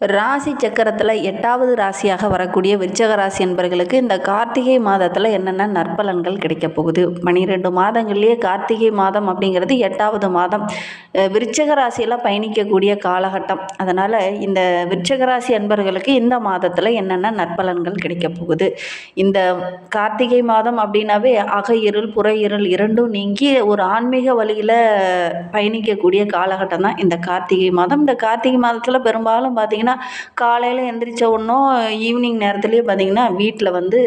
ராசி சக்கரத்தில் எட்டாவது ராசியாக வரக்கூடிய விருச்சக ராசி என்பவர்களுக்கு இந்த கார்த்திகை மாதத்தில் என்னென்ன நற்பலன்கள் கிடைக்க போகுது? பனிரெண்டு மாதங்கள்லேயே கார்த்திகை மாதம் அப்படிங்கிறது எட்டாவது மாதம். விருச்சக ராசியில் பயணிக்கக்கூடிய காலகட்டம். அதனால் இந்த விருச்சக ராசி என்பவர்களுக்கு இந்த மாதத்தில் என்னென்ன நற்பலன்கள் கிடைக்க போகுது? இந்த கார்த்திகை மாதம் அப்படின்னாவே அக இருள் புற இருள் இரண்டும் நீங்கி ஒரு ஆன்மீக வழியில் பயணிக்கக்கூடிய காலகட்டம் தான் இந்த கார்த்திகை மாதம். இந்த கார்த்திகை மாதத்தில் பெரும்பாலும் பார்த்திங்கன்னா காலையில் எந்திரிச்ச ஒன்றும் ஈவினிங் நேரத்துலேயே பார்த்திங்கன்னா வீட்டில் வந்து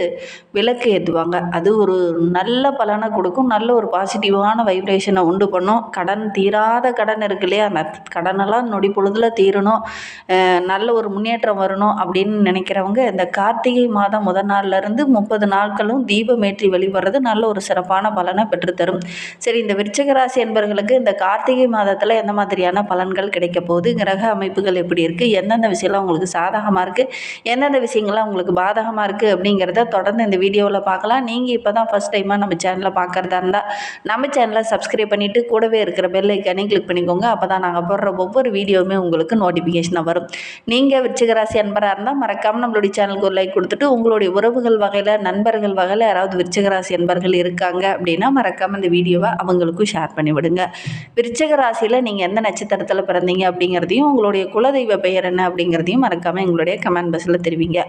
விளக்கு ஏற்றுவாங்க அது ஒரு நல்ல பலனை கொடுக்கும். நல்ல ஒரு பாசிட்டிவான வைப்ரேஷனை உண்டு பண்ணும். கடன் தீராத கடன் இருக்கு இல்லையா? அந்த கடனெல்லாம் நொடி பொழுதில் தீரணும். நல்ல ஒரு முன்னேற்றம் வரணும் அப்படின்னு நினைக்கிறவங்க இந்த கார்த்திகை மாதம் முதல் நாள்லேருந்து முப்பது நாட்களும் தீபமேற்றி வழிபடுறது நல்ல ஒரு சிறப்பான பலனை பெற்றுத்தரும். சரி இந்த விருச்சகராசி என்பவர்களுக்கு இந்த கார்த்திகை மாதத்தில் எந்த மாதிரியான பலன்கள் கிடைக்க போகுது? கிரக அமைப்புகள் எப்படி இருக்குது எந்தெந்த விஷயம்லாம் உங்களுக்கு சாதகமாக இருக்குது எந்தெந்த விஷயங்கள்லாம் உங்களுக்கு பாதகமாக இருக்குது அப்படிங்கிறத தொடர்ந்து இந்த வீடியோவில் பார்க்கலாம். நீங்கள் இப்போ தான் ஃபஸ்ட் டைமாக நம்ம சேனலை பார்க்குறதா இருந்தால் நம்ம சேனலை சப்ஸ்கிரைப் பண்ணிவிட்டு கூடவே இருக்கிற பெல் ஐக்கானையும் கிளிக் பண்ணிக்கோங்க. அப்போ தான் நாங்கள் போடுற ஒவ்வொரு வீடியோவுமே உங்களுக்கு நோட்டிஃபிகேஷனாக வரும். நீங்கள் விருச்சிகராசி அன்பராக இருந்தால் மறக்காமல் நம்மளுடைய சேனலுக்கு ஒரு லைக் கொடுத்துட்டு உங்களுடைய உறவுகள் வகையில் நண்பர்கள் வகையில் யாராவது விருச்சிகராசி அன்பர்கள் இருக்காங்க அப்படின்னா மறக்காமல் இந்த வீடியோவை அவங்களுக்கும் ஷேர் பண்ணிவிடுங்க விருச்சிக ராசியில் நீங்கள் எந்த நட்சத்திரத்தில் பிறந்தீங்க அப்படிங்கிறதையும் உங்களுடைய குலதெய்வ பெயர் என்ன அப்படிங்கிறதையும் மறக்காமல் எங்களுடைய கமெண்ட் பாக்ஸில் தெரிவிங்க.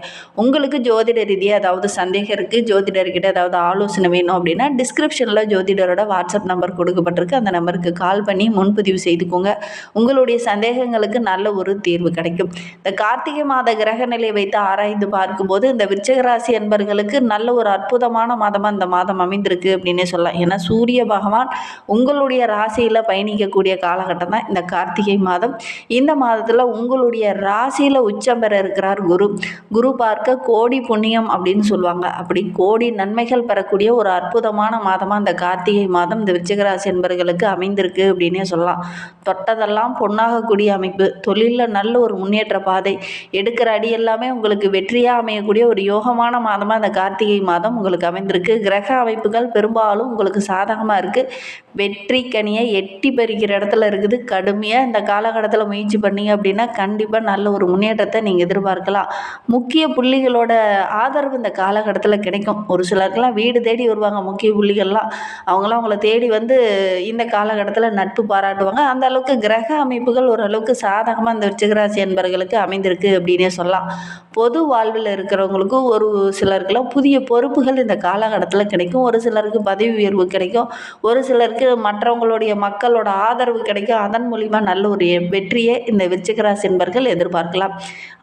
உங்களுக்கு ஜோதிட ரீதியாக ஏதாவது சந்தேகம் இருக்குது ஜோதிடர்கிட்ட ஏதாவது ஆலோசனை வேணும் அப்படின்னா டிஸ்கிரிப்ஷனில் ஜோதிடரோட வாட்ஸ்அப் நம்பர் கொடுக்கப்பட்டிருக்கு. அந்த நம்பருக்கு கால் பண்ணி முன்பதிவு செய்துக்கோங்க. உங்களுடைய சந்தேகங்களுக்கு நல்ல ஒரு தீர்வு கிடைக்கும். இந்த கார்த்திகை மாத கிரக நிலை வைத்து ஆராய்ந்து பார்க்கும்போது இந்த விருச்சகராசி என்பர்களுக்கு நல்ல ஒரு அற்புதமான மாதமாக இந்த மாதம் அமைந்திருக்கு அப்படின்னே சொல்லலாம். ஏன்னா சூரிய பகவான் உங்களுடைய ராசியில் பயணிக்கக்கூடிய காலகட்டம் தான் இந்த கார்த்திகை மாதம். இந்த மாதத்தில் உங்களுடைய ராசியில் உச்சம் பெற இருக்கிறார் குரு. குரு பார்க்க கோடி புண்ணியம் அப்படின்னு சொல்லுவாங்க. அப்படி கோடி நன்மைகள் பெறக்கூடிய ஒரு அற்புதமான மாதமாக அந்த கார்த்திகை மாதம் இந்த விருச்சிகராசி என்பர்களுக்கு அமைந்திருக்கு அப்படின்னே சொல்லலாம். தொட்டதெல்லாம் பொன்னாகக்கூடிய அமைப்பு. தொழிலில் நல்ல ஒரு முன்னேற்ற பாதை. எடுக்கிற அடி எல்லாமே உங்களுக்கு வெற்றியாக அமையக்கூடிய ஒரு யோகமான மாதமாக அந்த கார்த்திகை மாதம் உங்களுக்கு அமைந்திருக்கு. கிரக அமைப்புகள் பெரும்பாலும் உங்களுக்கு சாதகமாக இருக்குது வெற்றி கனியை எட்டி பறிக்கிற இடத்துல இருக்குது. கடுமையாக இந்த காலகட்டத்தில் முயற்சி பண்ணீங்க அப்படின்னா கண்டிப்பாக நல்ல நல்ல ஒரு முன்னேற்றத்தை நீங்கள் எதிர்பார்க்கலாம். முக்கிய புள்ளிகளோட ஆதரவு இந்த காலகட்டத்தில் கிடைக்கும். ஒரு சிலருக்கெல்லாம் வீடு தேடி வருவாங்க முக்கிய புள்ளிகள்லாம். அவங்களாம் அவங்கள தேடி வந்து இந்த காலகட்டத்தில் நட்பு பாராட்டுவாங்க. அந்த அளவுக்கு கிரக அமைப்புகள் ஓரளவுக்கு சாதகமாக இந்த விருச்சிகராசி என்பர்களுக்கு அமைந்திருக்கு அப்படின்னே சொல்லலாம். பொது வாழ்வில் இருக்கிறவங்களுக்கு ஒரு சிலருக்குலாம் புதிய பொறுப்புகள் இந்த காலகட்டத்தில் கிடைக்கும். ஒரு சிலருக்கு பதவி உயர்வு கிடைக்கும். ஒரு சிலருக்கு மற்றவங்களுடைய மக்களோட ஆதரவு கிடைக்கும். அதன் மூலிமா நல்ல ஒரு வெற்றியை இந்த விருச்சிகராசி என்பர்கள் பார்க்கலாம்.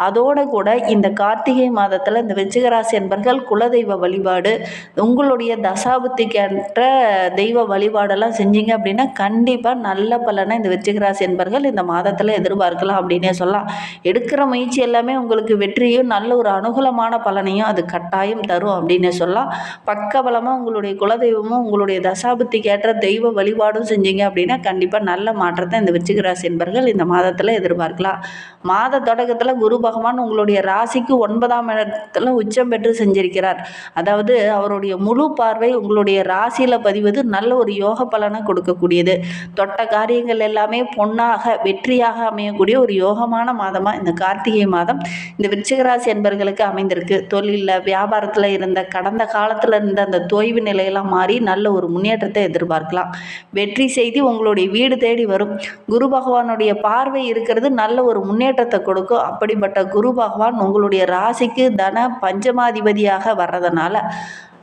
அதோட கூட இந்த கார்த்திகை மாதத்தில் இந்த விருச்சிகராசி என்பர்கள் குலதெய்வ வழிபாடு உங்களுடைய தசாபுத்திக்கேற்ற தெய்வ வழிபாடெல்லாம் செஞ்சீங்க அப்படின்னா கண்டிப்பாக நல்ல பலனை இந்த விருச்சிகராசி என்பர்கள் இந்த மாதத்தில் எதிர்பார்க்கலாம் அப்படின்னே சொல்லலாம். எடுக்கிற முயற்சி எல்லாமே உங்களுக்கு வெற்றியும் நல்ல ஒரு அனுகூலமான பலனையும் அது கட்டாயம் தரும் அப்படின்னே சொல்லலாம். பக்கபலமாக உங்களுடைய குலதெய்வமும் உங்களுடைய தசாபுத்திக்கேற்ற தெய்வ வழிபாடும் செஞ்சீங்க அப்படின்னா கண்டிப்பாக நல்ல மாற்றத்தை இந்த விருச்சிகராசி என்பர்கள் இந்த மாதத்தில் எதிர்பார்க்கலாம். மாத தொடக்கத்தில் குரு பகவான் உங்களுடைய ராசிக்கு ஒன்பதாம் இடத்துல உச்சம் பெற்று செஞ்சிருக்கிறார். அதாவது அவருடைய முழு பார்வை உங்களுடைய ராசியில் பதிவது நல்ல ஒரு யோக பலனை கொடுக்கக்கூடியது. தொட்ட காரியங்கள் எல்லாமே பொன்னாக வெற்றியாக அமையக்கூடிய ஒரு யோகமான மாதமாக இந்த கார்த்திகை மாதம் இந்த விருச்சிகராசி என்பர்களுக்கு அமைந்திருக்கு. தொழிலில் வியாபாரத்தில் இருந்த கடந்த காலத்தில் இருந்த அந்த தொய்வு நிலையெல்லாம் மாறி நல்ல ஒரு முன்னேற்றத்தை எதிர்பார்க்கலாம். வெற்றி செய்தி உங்களுடைய வீடு தேடி வரும். குரு பகவானுடைய பார்வை இருக்கிறது நல்ல ஒரு முன்னேற்றத்தை கொடுக்கும். அப்படிப்பட்ட குரு பகவான் உங்களுடைய ராசிக்கு தன பஞ்சமாதிபதியாக வர்றதுனால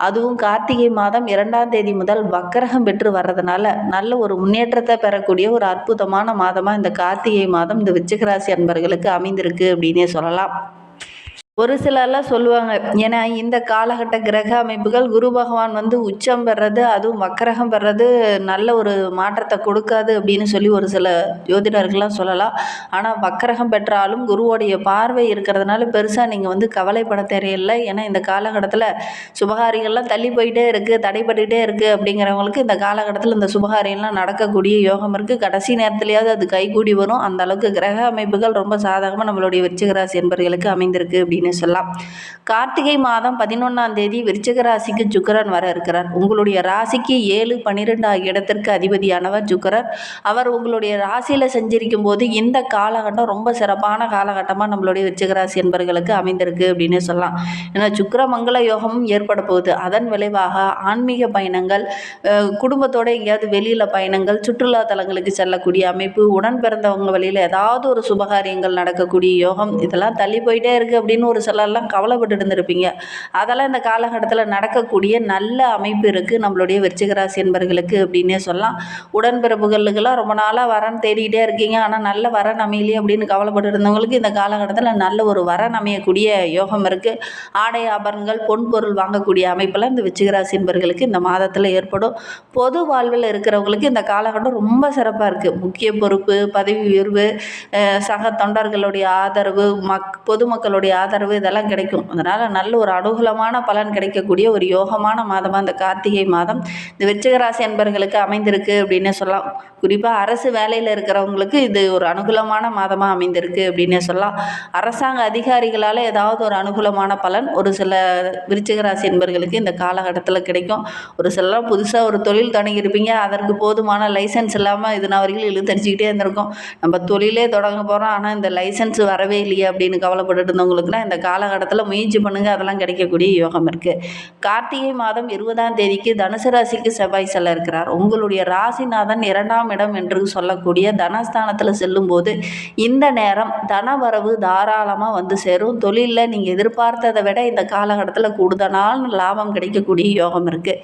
அதுவும் கார்த்திகை மாதம் இரண்டாம் தேதி முதல் வக்கரகம் பெற்று வர்றதுனால நல்ல ஒரு முன்னேற்றத்தை பெறக்கூடிய ஒரு அற்புதமான மாதமாக இந்த கார்த்திகை மாதம் இந்த விச்சிகராசி அன்பர்களுக்கு அமைந்திருக்கு அப்படின்னே சொல்லலாம். ஒரு சிலர்லாம் சொல்லுவாங்க ஏன்னா இந்த காலகட்ட கிரக அமைப்புகள் குரு பகவான் வந்து உச்சம் பெறது அதுவும் வக்கரகம் பெறது நல்ல ஒரு மாற்றத்தை கொடுக்காது அப்படின்னு சொல்லி ஒரு சில ஜோதிடர்கள்லாம் சொல்லலாம். ஆனால் வக்கரகம் பெற்றாலும் குருவோடைய பார்வை இருக்கிறதுனால பெருசாக நீங்கள் வந்து கவலைப்பட தெரியல ஏன்னா இந்த காலகட்டத்தில் சுபகாரியங்கள்லாம் தள்ளி போயிட்டே இருக்குது தடைப்பட்டுகிட்டே இருக்குது அப்படிங்கிறவங்களுக்கு இந்த காலகட்டத்தில் இந்த சுபகாரியம்லாம் நடக்கக்கூடிய யோகம் இருக்குது கடைசி நேரத்துலையாவது அது கைகூடி வரும். அந்த அளவுக்கு கிரக அமைப்புகள் ரொம்ப சாதகமாக நம்மளுடைய விருச்சிகராசி என்பர்களுக்கு அமைந்திருக்கு அப்படின்னு அப்படின்னு சொல்லலாம். கார்த்திகை மாதம் பதினொன்றாம் தேதி விருச்சிக ராசிக்கு சுக்கரன் வர இருக்கிறார். உங்களுடைய ராசிக்கு ஏழு பன்னிரெண்டு ஆகிய இடத்திற்கு அதிபதியானவர் சுக்கரர். அவர் உங்களுடைய ராசியில் செஞ்சிருக்கும் போது இந்த காலகட்டம் ரொம்ப சிறப்பான காலகட்டமாக நம்மளுடைய விருச்சிக ராசி என்பர்களுக்கு அமைந்திருக்கு அப்படின்னு சொல்லலாம். ஏன்னா சுக்கர மங்கள யோகமும் ஏற்பட போகுது. அதன் விளைவாக ஆன்மீக பயணங்கள் குடும்பத்தோடு குடும்பத்தோட எங்கேயாவது வெளியில் பயணங்கள் சுற்றுலா தலங்களுக்கு செல்லக்கூடிய அமைப்பு உடன் பிறந்தவங்க வழியில் ஏதாவது ஒரு சுபகாரியங்கள் நடக்கக்கூடிய யோகம் இதெல்லாம் தள்ளி போயிட்டே இருக்குது அப்படின்னு ஒரு சிலர்லாம் கவலைப்பட்டு இருந்திருப்பீங்க அதெல்லாம் இந்த காலகட்டத்தில் நடக்கக்கூடிய நல்ல அமைப்பு இருக்குது நம்மளுடைய விருச்சிகராசி என்பர்களுக்கு அப்படின்னே சொல்லலாம். உடன்பிறப்புகளுக்கெல்லாம் ரொம்ப நாளாக வரன் தேடிக்கிட்டே இருக்கீங்க. ஆனால் நல்ல வரன் அமையலையே அப்படின்னு கவலைப்பட்டு இருந்தவங்களுக்கு இந்த காலகட்டத்தில் நல்ல ஒரு வரன் அமையக்கூடிய யோகம் இருக்குது ஆடை ஆபரணங்கள் பொன் பொருள் வாங்கக்கூடிய அமைப்பெல்லாம் இந்த விருச்சிகராசி என்பர்களுக்கு இந்த மாதத்தில் ஏற்படும். பொது வாழ்வில் இருக்கிறவங்களுக்கு இந்த காலகட்டம் ரொம்ப சிறப்பாக இருக்குது முக்கிய பொறுப்பு பதவி உயர்வு சக தொண்டர்களுடைய ஆதரவு மக் பொதுமக்களுடைய ஆதரவு இதெல்லாம் கிடைக்கும். அதனால் நல்ல ஒரு அனுகூலமான பலன் கிடைக்கக்கூடிய ஒரு யோகமான மாதமாக இந்த கார்த்திகை மாதம் இந்த விருச்சிகராசி அன்பர்களுக்கு அமைந்திருக்கு அப்படின்னு சொல்லலாம். குறிப்பாக அரசு வேலையில் இருக்கிறவங்களுக்கு இது ஒரு அனுகூலமான மாதமாக அமைந்திருக்கு அப்படின்னு சொல்லலாம். அரசாங்க அதிகாரிகளால் ஏதாவது ஒரு அனுகூலமான பலன் ஒரு சில விருச்சிகராசி என்பர்களுக்கு இந்த காலகட்டத்தில் கிடைக்கும். ஒரு சிலர் புதுசாக ஒரு தொழில் தொடங்கியிருப்பீங்க. அதற்கு போதுமான லைசன்ஸ் இல்லாமல் இது வரைக்கும் இழுத்தடிச்சிக்கிட்டே இருந்திருக்கோம். நம்ம தொழிலே தொடங்க போகிறோம் ஆனால் இந்த லைசன்ஸ் வரவே இல்லையே அப்படின்னு கவலைப்பட்டுட்டு இருந்தவங்களுக்குலாம் இந்த காலகட்டத்தில் முயற்சி பண்ணுங்கள் அதெல்லாம் கிடைக்கக்கூடிய யோகம் இருக்குது கார்த்திகை மாதம் இருபதாம் தேதிக்கு தனுசு ராசிக்கு செவ்வாய் செல்ல இருக்கிறார். உங்களுடைய ராசிநாதன் இரண்டாம் இடம் என்று சொல்லக்கூடிய தனஸ்தானத்தில் செல்லும்போது இந்த நேரம் தனவரவு தாராளமாக வந்து சேரும். தொழிலில் நீங்கள் எதிர்பார்த்ததை விட இந்த காலகட்டத்தில் கூடுதலான லாபம் கிடைக்கக்கூடிய யோகம் இருக்குது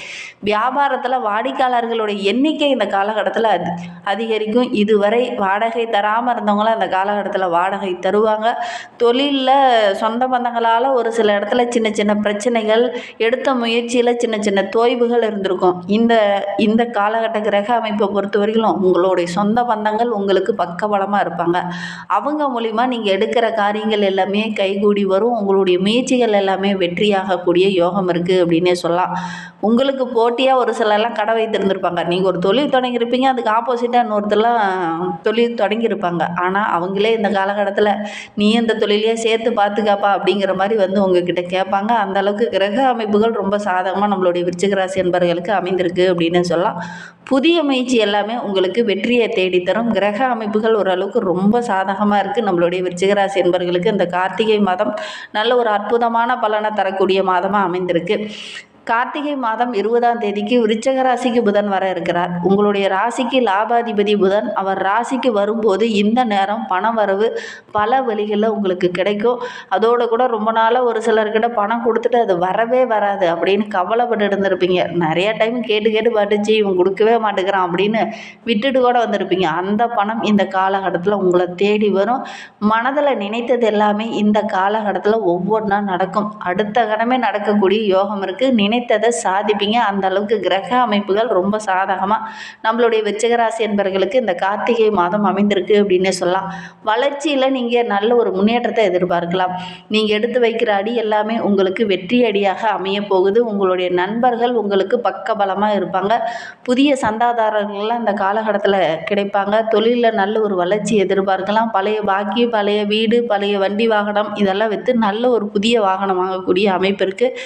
வியாபாரத்தில் வாடிக்கையாளர்களுடைய எண்ணிக்கை இந்த காலகட்டத்தில் அதி அதிகரிக்கும். இதுவரை வாடகை தராமல் இருந்தவங்களாம் அந்த காலகட்டத்தில் வாடகை தருவாங்க. தொழிலில் சொந்த பந்தங்களால் ஒரு சில இடத்துல சின்ன சின்ன பிரச்சனைகள் எடுத்த முயற்சியில் சின்ன சின்ன தோய்வுகள் இருந்திருக்கும். இந்த இந்த காலகட்ட கிரக அமைப்பை பொறுத்த வரைக்கும் உங்களுடைய சொந்த பந்தங்கள் உங்களுக்கு பக்கபலமாக இருப்பாங்க. அவங்க மூலிமா நீங்கள் எடுக்கிற காரியங்கள் எல்லாமே கைகூடி வரும். உங்களுடைய முயற்சிகள் எல்லாமே வெற்றியாகக்கூடிய யோகம் இருக்குது அப்படின்னே சொல்லலாம். உங்களுக்கு போட்டியாக ஒரு சிலர்லாம் கடை வைத்திருந்திருப்பாங்க. நீங்கள் ஒரு தொழில் தொடங்கியிருப்பீங்க அதுக்கு ஆப்போசிட்டாக இன்னொருத்தர்லாம் தொழில் தொடங்கியிருப்பாங்க. ஆனால் அவங்களே இந்த காலகட்டத்தில் நீ இந்த தொழிலையே சேர்த்து பார்த்துக்காப்பா அப்படிங்கிற மாதிரி வந்து உங்ககிட்ட கேட்பாங்க. அந்த அளவுக்கு கிரக அமைப்புகள் ரொம்ப சாதகமாக நம்மளுடைய விருச்சிகராசி என்பர்களுக்கு என்பவர்களுக்கு அமைந்திருக்கு அப்படின்னு சொல்லலாம். புதிய முயற்சி எல்லாமே உங்களுக்கு வெற்றியை தேடித்தரும். கிரக அமைப்புகள் ஓரளவுக்கு ரொம்ப சாதகமாக இருக்குது நம்மளுடைய விருச்சிகராசி என்பர்களுக்கு என்பவர்களுக்கு இந்த கார்த்திகை மாதம் நல்ல ஒரு அற்புதமான பலனை தரக்கூடிய மாதமாக அமைந்திருக்கு. கார்த்திகை மாதம் இருபதாம் தேதிக்கு விருச்சக ராசிக்கு புதன் வர இருக்கிறார். உங்களுடைய ராசிக்கு லாபாதிபதி புதன். அவர் ராசிக்கு வரும்போது இந்த நேரம் பணம் வரவு பல வழிகளில் உங்களுக்கு கிடைக்கும். அதோடு கூட ரொம்ப நாளாக ஒரு சிலர்கிட்ட பணம் கொடுத்துட்டு அது வரவே வராது அப்படின்னு கவலைப்பட்டு இருந்திருப்பீங்க. நிறைய டைம் கேட்டு கேட்டு பாட்டுச்சு இவன் கொடுக்கவே மாட்டேங்கிறான் அப்படின்னு விட்டுட்டு கூட வந்திருப்பீங்க. அந்த பணம் இந்த காலகட்டத்தில் உங்களை தேடி வரும். மனதில் நினைத்தது எல்லாமே இந்த காலகட்டத்தில் ஒவ்வொன்றா நடக்கும். அடுத்த கணமே நடக்கக்கூடிய யோகம் இருக்குது நினைத்ததை சாதிப்பீங்க. அந்த அளவுக்கு கிரக அமைப்புகள் ரொம்ப சாதகமாக நம்மளுடைய வெச்சகராசி என்பவர்களுக்கு இந்த கார்த்திகை மாதம் அமைந்திருக்கு அப்படின்னே சொல்லலாம். வளர்ச்சியில் நீங்கள் நல்ல ஒரு முன்னேற்றத்தை எதிர்பார்க்கலாம். நீங்கள் எடுத்து வைக்கிற அடி எல்லாமே உங்களுக்கு வெற்றி அடியாக அமைய போகுது. உங்களுடைய நண்பர்கள் உங்களுக்கு பக்கபலமாக இருப்பாங்க. புதிய சந்தாதாரர்கள்லாம் இந்த காலகட்டத்தில் கிடைப்பாங்க. தொழிலில் நல்ல ஒரு வளர்ச்சி எதிர்பார்க்கலாம். பழைய பாக்கி பழைய வீடு பழைய வண்டி வாகனம் இதெல்லாம் விற்று நல்ல ஒரு புதிய வாகனம் வாங்கக்கூடிய அமைப்பு இருக்குது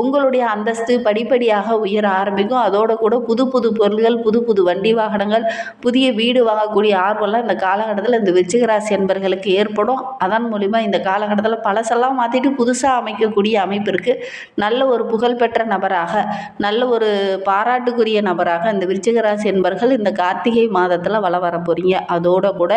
உங்களுடைய அந்தஸ்து படிப்படியாக உயர ஆரம்பிக்கும். அதோட கூட புது புது பொருள்கள் புது புது வண்டி வாகனங்கள் புதிய வீடு வாங்கக்கூடிய ஆர்வம்லாம் இந்த காலகட்டத்தில் இந்த விருச்சிகராசி என்பர்களுக்கு ஏற்படும். அதன் மூலிமா இந்த காலகட்டத்தில் பழசெல்லாம் மாற்றிட்டு புதுசாக அமைக்கக்கூடிய அமைப்பு இருக்குது நல்ல ஒரு புகழ்பெற்ற நபராக நல்ல ஒரு பாராட்டுக்குரிய நபராக இந்த விருச்சிகராசி என்பர்கள் இந்த கார்த்திகை மாதத்தில் வள வர போகிறீங்க அதோட கூட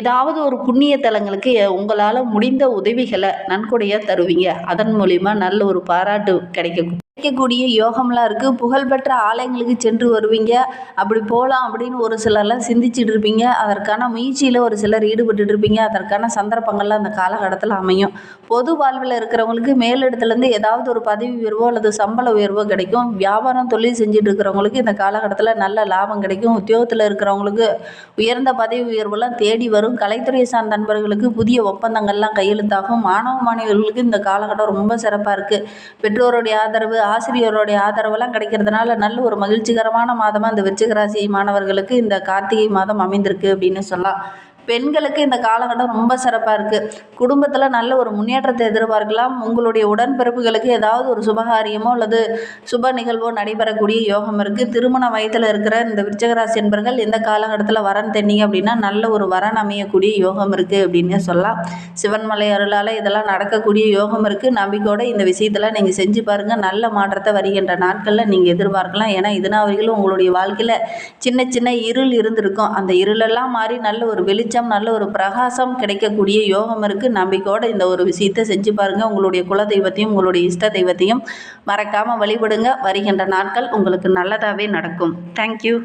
ஏதாவது ஒரு புண்ணிய தலங்களுக்கு உங்களால் முடிந்த உதவிகளை நன்கொடையாக தருவீங்க. அதன் மூலிமா நல்ல ஒரு பாராட்டு கிடைக்கும் கிடைக்கக்கூடிய யோகம்லாம் இருக்குது புகழ்பெற்ற ஆலயங்களுக்கு சென்று வருவீங்க. அப்படி போகலாம் அப்படின்னு ஒரு சிலர்லாம் சிந்திச்சுட்டு இருப்பீங்க. அதற்கான முயற்சியில் ஒரு சிலர் ஈடுபட்டு இருப்பீங்க. அதற்கான சந்தர்ப்பங்கள்லாம் அந்த காலகட்டத்தில் அமையும். பொது வாழ்வில் இருக்கிறவங்களுக்கு மேலிடத்துலேருந்து ஏதாவது ஒரு பதவி உயர்வோ அல்லது சம்பள உயர்வோ கிடைக்கும். வியாபாரம் தொழில் செஞ்சுட்டு இருக்கிறவங்களுக்கு இந்த காலகட்டத்தில் நல்ல லாபம் கிடைக்கும். உத்தியோகத்தில் இருக்கிறவங்களுக்கு உயர்ந்த பதவி உயர்வெல்லாம் தேடி வரும். கலைத்துறை சார்ந்த நண்பர்களுக்கு புதிய ஒப்பந்தங்கள்லாம் கையெழுத்தாகும். மாணவ மாணவிகளுக்கு இந்த காலகட்டம் ரொம்ப சிறப்பாக இருக்குது பெற்றோருடைய ஆதரவு ஆசிரியருடைய ஆதரவெல்லாம் கிடைக்கிறதுனால நல்ல ஒரு மகிழ்ச்சிகரமான மாதமாக இந்த விருச்சிக மாணவர்களுக்கு இந்த கார்த்திகை மாதம் அமைந்திருக்கு அப்படின்னு சொல்லலாம். பெண்களுக்கு இந்த காலகட்டம் ரொம்ப சிறப்பாக இருக்குது குடும்பத்தில் நல்ல ஒரு முன்னேற்றத்தை எதிர்பார்க்கலாம். உங்களுடைய உடன்பிறப்புகளுக்கு ஏதாவது ஒரு சுபகாரியமோ அல்லது சுப நிகழ்வோ நடைபெறக்கூடிய யோகம் இருக்குது திருமண வயதில் இருக்கிற இந்த விருச்சகராசி என்பர்கள் இந்த காலகட்டத்தில் வரன் தென்னீங்க அப்படின்னா நல்ல ஒரு வரன் அமையக்கூடிய யோகம் இருக்குது அப்படின்னே சொல்லலாம். சிவன்மலை அருளால் இதெல்லாம் நடக்கக்கூடிய யோகம் இருக்குது நம்பிக்கையோடு இந்த விஷயத்தில் நீங்கள் செஞ்சு பாருங்கள் நல்ல மாற்றத்தை வருகின்ற நாட்களில் நீங்கள் எதிர்பார்க்கலாம். ஏன்னா இதனா அவர்களும் உங்களுடைய வாழ்க்கையில் சின்ன சின்ன இருள் இருந்திருக்கும். அந்த இருளெல்லாம் மாறி நல்ல ஒரு வெளிச்சம் நல்ல ஒரு பிரகாசம் கிடைக்கக்கூடிய யோகம் இருக்குது நம்பிக்கையோடு இந்த ஒரு விஷயத்தை செஞ்சு பாருங்கள் உங்களுடைய குலதெய்வத்தையும் உங்களுடைய இஷ்ட தெய்வத்தையும் மறக்காமல் வழிபடுங்க. வருகின்ற நாட்கள் உங்களுக்கு நல்லதாகவே நடக்கும். தேங்க்யூ